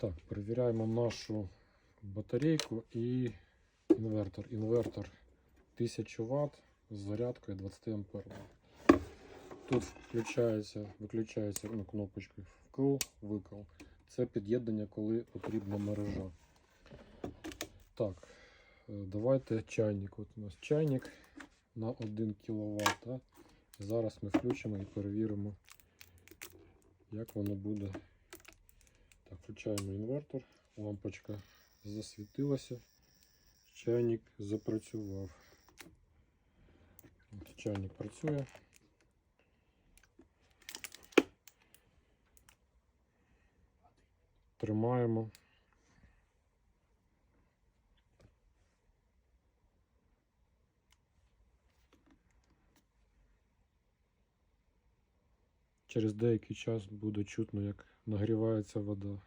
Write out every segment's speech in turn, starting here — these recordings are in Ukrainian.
Так, перевіряємо нашу батарейку і інвертор. Інвертор 1000 Вт з зарядкою 20 А. Тут включається, виключається ну, кнопочкою вкл, викл. Це під'єднання, коли потрібна мережа. Так, е, давайте чайник. От у нас чайник на 1 кВт. Зараз ми включимо і перевіримо, як воно буде. Так, включаємо інвертор, лампочка засвітилася, чайник запрацював. От, чайник працює. Тримаємо. Через деякий час буде чутно, як нагрівається вода.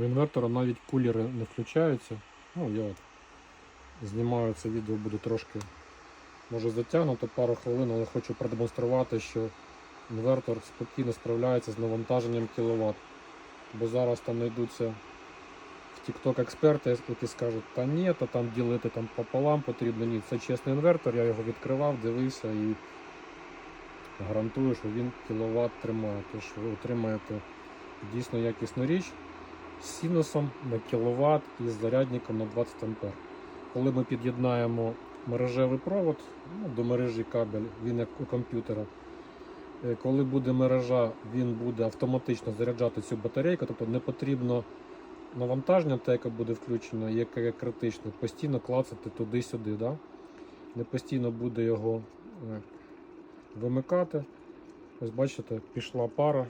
У інвертора навіть кулери не включаються. Ну, я знімаю це відео, буде трошки може затягнуто пару хвилин, але хочу продемонструвати, що інвертор спокійно справляється з навантаженням кВт. Бо зараз там знайдуться в TikTok експерти, які скажуть, та ні, то там ділити там пополам потрібно. Ні, це чесний інвертор, я його відкривав, дивився і гарантую, що він кіловат тримає. Тож ви отримаєте дійсно якісну річ з синусом на кіловат і зарядником на 20 А. Коли ми під'єднаємо мережевий провод ну, до мережі кабель, він як у комп'ютера. Е, Коли буде мережа, він буде автоматично заряджати цю батарейку, тобто не потрібно навантаження, те, яке буде включено, яке критичне, постійно клацати туди-сюди. Да? Не постійно буде його е, вимикати. Ось бачите, пішла пара.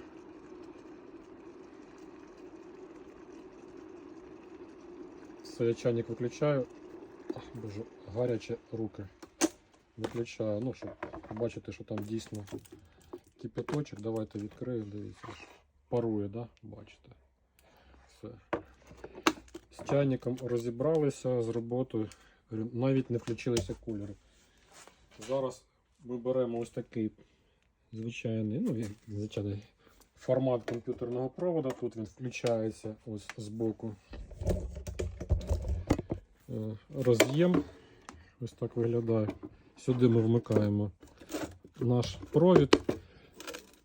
Все, я чайник виключаю. Боже, гарячі руки. Виключаю, ну, щоб побачити, що там дійсно кипяточок. Давайте відкрию, дивіться. Парує, да? Бачите. Все. З чайником розібралися з роботою. Навіть не включилися кулери. Зараз ми беремо ось такий звичайний, ну, звичайний формат комп'ютерного проводу. Тут він включається ось збоку. Е, роз'єм. Ось так виглядає. Сюди ми вмикаємо наш провід,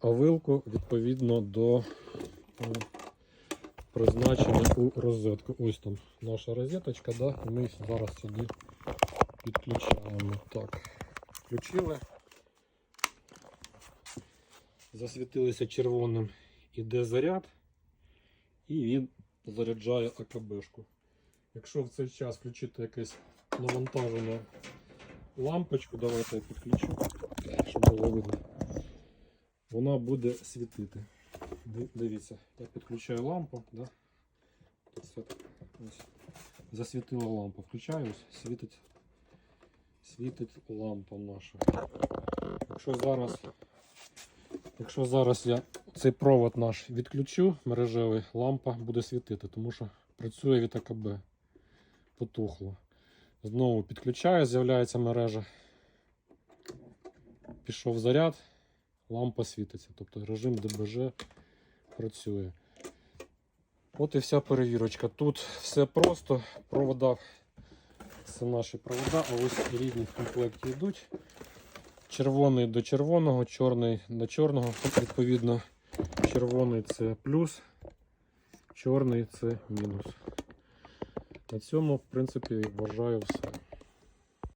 а вилку відповідно до е, призначення у розетку. Ось там наша розеточка, да? ми зараз сюди підключаємо. Так, включили. Засвітилися червоним іде заряд, і він заряджає АКБшку. Якщо в цей час включити якесь навантаження лампочку, давайте я підключу, щоб було видно. Вона буде світити. Дивіться, я підключаю лампу, да? Ось. засвітила лампа. Включаю, світить, світить лампа наша. Якщо зараз, якщо зараз я цей провод наш відключу мережевий, лампа буде світити, тому що працює від АКБ потухло. Знову підключаю, з'являється мережа. Пішов заряд, лампа світиться. Тобто режим ДБЖ працює. От і вся перевірочка. Тут все просто. Провода, це наші провода, а ось різні в комплекті йдуть. Червоний до червоного, чорний до чорного. Відповідно, червоний це плюс, чорний це мінус. На цьому, в принципі, вважаю все.